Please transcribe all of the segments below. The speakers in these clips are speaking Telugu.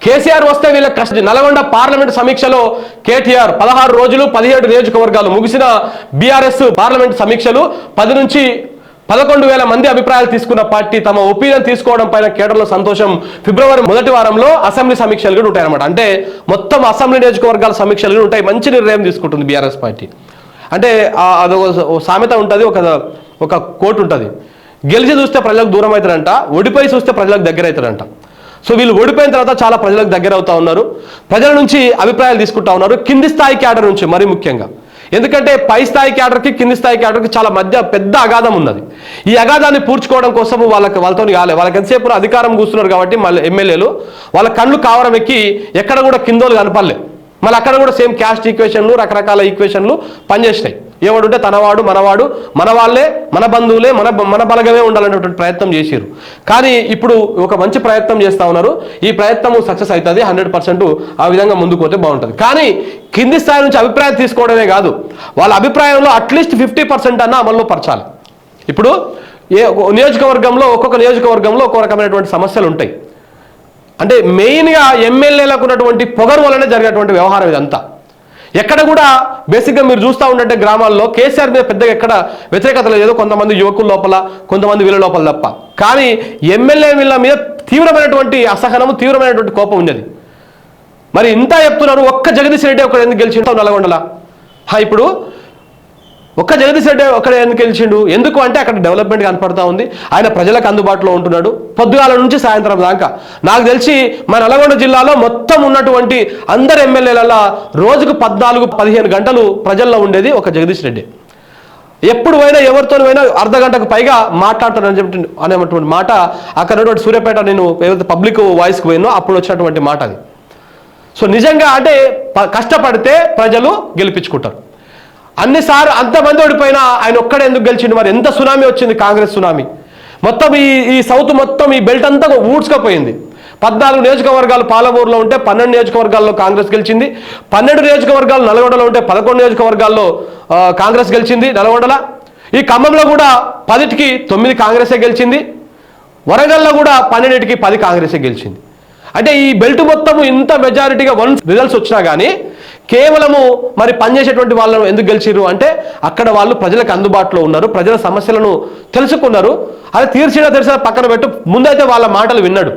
కేసీఆర్ వస్తే వీళ్ళ కష్ట నల్గొండ పార్లమెంట్ సమీక్షలో కేటీఆర్ పదహారు రోజులు పదిహేడు నియోజకవర్గాలు ముగిసిన బీఆర్ఎస్ పార్లమెంట్ సమీక్షలు పది నుంచి పదకొండు వేల మంది అభిప్రాయాలు తీసుకున్న పార్టీ తమ ఒపీనియన్ తీసుకోవడం పైన కేడర్లో సంతోషం. ఫిబ్రవరి మొదటి వారంలో అసెంబ్లీ సమీక్షలు కూడా ఉంటాయన్నమాట. అంటే మొత్తం అసెంబ్లీ నియోజకవర్గాల సమీక్షలు కూడా ఉంటాయి. మంచి నిర్ణయం తీసుకుంటుంది బీఆర్ఎస్ పార్టీ. అంటే అదొక సామెత ఉంటుంది ఒక ఒక కోర్టు ఉంటుంది. గెలిచి చూస్తే ప్రజలకు దూరం అవుతారంట ఒడిపై చూస్తే ప్రజలకు దగ్గర అవుతారంట సో వీళ్ళు ఓడిపోయిన తర్వాత చాలా ప్రజలకు దగ్గర అవుతా ఉన్నారు. ప్రజల నుంచి అభిప్రాయాలు తీసుకుంటా ఉన్నారు. కింది స్థాయి క్యాడర్ నుంచి మరీ ముఖ్యంగా. ఎందుకంటే పై స్థాయి క్యాడర్కి కింది స్థాయి క్యాడర్కి చాలా మధ్య పెద్ద అగాధం ఉన్నది. ఈ అగాధాన్ని పూడ్చుకోవడం కోసం వాళ్ళకి వాళ్ళతో కాలే. వాళ్ళకి ఎంతసేపు అధికారం కూస్తున్నారు కాబట్టి మళ్ళీ ఎమ్మెల్యేలు. వాళ్ళ కళ్ళు కావరం ఎక్కి ఎక్కడ కూడా కిందోలు కనపడలే. మళ్ళీ అక్కడ కూడా సేమ్ క్యాస్ట్ ఈక్వేషన్లు రకరకాల ఈక్వేషన్లు పనిచేసినాయి. ఎవడుంటే తనవాడు మనవాడు మన వాళ్ళే మన బంధువులే మన మన బలగమే ఉండాలనేటువంటి ప్రయత్నం చేశారు కానీ ఇప్పుడు ఒక మంచి ప్రయత్నం చేస్తా ఉన్నారు. ఈ ప్రయత్నం సక్సెస్ అవుతుంది హండ్రెడ్ పర్సెంట్ ఆ విధంగా ముందుకు పోతే బాగుంటుంది. కానీ కింది స్థాయి నుంచి అభిప్రాయం తీసుకోవడమే కాదు వాళ్ళ అభిప్రాయంలో అట్లీస్ట్ ఫిఫ్టీ పర్సెంట్ అన్న అమల్లో పరచాలి. ఇప్పుడు ఏ నియోజకవర్గంలో ఒక్కొక్క నియోజకవర్గంలో ఒక్కొక్క రకమైనటువంటి సమస్యలు ఉంటాయి. అంటే మెయిన్గా ఎమ్మెల్యేలకు ఉన్నటువంటి పొగరు వల్లనే జరిగినటువంటి వ్యవహారం ఇదంతా. ఎక్కడ కూడా బేసిక్గా మీరు చూస్తూ ఉండే గ్రామాల్లో కేసీఆర్ మీద పెద్దగా ఎక్కడ వ్యతిరేకత లేదు. కొంతమంది యువకుల లోపల కొంతమంది వీళ్ళ లోపల తప్ప. కానీ ఎమ్మెల్యే వీళ్ళ మీద తీవ్రమైనటువంటి అసహనము తీవ్రమైనటువంటి కోపం ఉన్నది మరి ఇంత చెప్తున్నారు ఒక్క జగదీశ్ రెడ్డి ఒక ఎందుకు గెలిచిండు నల్గొండలా ఇప్పుడు ఒక్క జగదీష్ రెడ్డి ఒక్కడ ఎందుకు గెలిచిండు? ఎందుకు అంటే అక్కడ డెవలప్మెంట్ కనపడతా ఉంది. ఆయన ప్రజలకు అందుబాటులో ఉంటున్నాడు. పొద్దుగాల నుంచి సాయంత్రం దాకా. నాకు తెలిసి మన నల్గొండ జిల్లాలో మొత్తం ఉన్నటువంటి అందరు ఎమ్మెల్యేలలో రోజుకు పద్నాలుగు పదిహేను గంటలు ప్రజల్లో ఉండేది ఒక జగదీష్ రెడ్డి. ఎప్పుడు పోయినా ఎవరితో పోయినా అర్ధ గంటకు పైగా మాట్లాడతానని చెప్పి అనేటువంటి మాట అక్కడ ఉన్నటువంటి సూర్యాపేట నేను ఏదైతే పబ్లిక్ వాయిస్కి పోయినో అప్పుడు వచ్చినటువంటి మాట అది. సో నిజంగా అంటే కష్టపడితే ప్రజలు గెలిపించుకుంటారు. అన్నిసార్లు అంతమంది ఓడిపోయినా ఆయన ఒక్కడే ఎందుకు గెలిచిండు? మరి ఎంత సునామీ వచ్చింది కాంగ్రెస్ సునామీ? మొత్తం ఈ ఈ సౌత్ మొత్తం ఈ బెల్ట్ అంతా ఊడ్చుకపోయింది పద్నాలుగు నియోజకవర్గాలు పాలమూరులో ఉంటే పన్నెండు నియోజకవర్గాల్లో కాంగ్రెస్ గెలిచింది. పన్నెండు నియోజకవర్గాలు నల్గొండలో ఉంటే పదకొండు నియోజకవర్గాల్లో కాంగ్రెస్ గెలిచింది నల్గొండల. ఈ ఖమ్మంలో కూడా పదిటికి తొమ్మిది కాంగ్రెసే గెలిచింది. వరంగల్లో కూడా పన్నెండింటికి పది కాంగ్రెసే గెలిచింది. అంటే ఈ బెల్ట్ మొత్తము ఇంత మెజారిటీగా వన్ రిజల్ట్స్ వచ్చినా కానీ కేవలము మరి పనిచేసేటువంటి వాళ్ళను ఎందుకు గెలిచిరు అంటే అక్కడ వాళ్ళు ప్రజలకు అందుబాటులో ఉన్నారు ప్రజల సమస్యలను తెలుసుకున్నారు. అది తీర్చినా తెలిసిన పక్కన పెట్టు ముందైతే వాళ్ళ మాటలు విన్నాడు.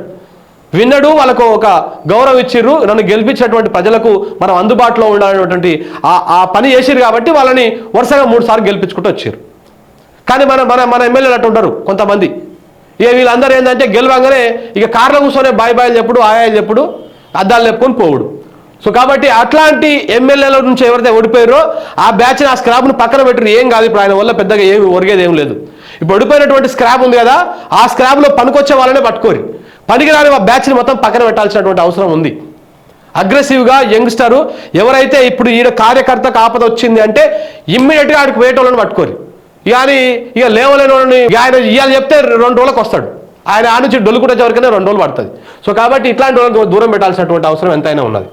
విన్నాడు వాళ్ళకు ఒక గౌరవం ఇచ్చిర్రు నన్ను గెలిపించినటువంటి ప్రజలకు మనం అందుబాటులో ఉండాలనేటువంటి ఆ ఆ పని చేసిరు కాబట్టి వాళ్ళని వరుసగా మూడు సార్లు గెలిపించుకుంటూ వచ్చారు కానీ మన మన మన ఎమ్మెల్యేలు అట్టు ఉంటారు కొంతమంది. ఇక వీళ్ళందరూ ఏంటంటే గెలవంగానే ఇక కార్లో కూర్చొని బాయ్ బాయ్ చెప్పుడు ఆయాలు చెప్పుడు అద్దాలు చెప్పుకొని పోవుడు. సో కాబట్టి అట్లాంటి ఎమ్మెల్యేల నుంచి ఎవరైతే ఓడిపోయారో ఆ బ్యాచ్ని ఆ స్క్రాప్ను పక్కన పెట్టరు ఏం కాదు ఇప్పుడు ఆయన వల్ల పెద్దగా ఏమి ఒరిగేది ఏం లేదు. ఇప్పుడు ఓడిపోయినటువంటి స్క్రాప్ ఉంది కదా ఆ స్క్రాప్లో పనికొచ్చే వాళ్ళనే పట్టుకోరు. పనికిరాని ఆ బ్యాచ్ని మొత్తం పక్కన పెట్టాల్సినటువంటి అవసరం ఉంది. అగ్రెసివ్గా యంగ్స్టరు ఎవరైతే ఇప్పుడు ఈయన కార్యకర్తకు ఆపద వచ్చింది అంటే ఇమ్మీడియట్గా ఆడికి వేయటోళ్ళని పట్టుకోరు. కానీ ఇక లేవలేని వాళ్ళని ఆయన ఇవాళ చెప్తే రెండు రోజులకు వస్తాడు. ఆయన ఆ నుంచి డొల్లుకుంటే ఎవరికైనా రెండు రోజులు పడుతుంది. సో కాబట్టి ఇట్లాంటి వాళ్ళని దూరం పెట్టాల్సినటువంటి అవసరం ఎంతైనా ఉన్నది.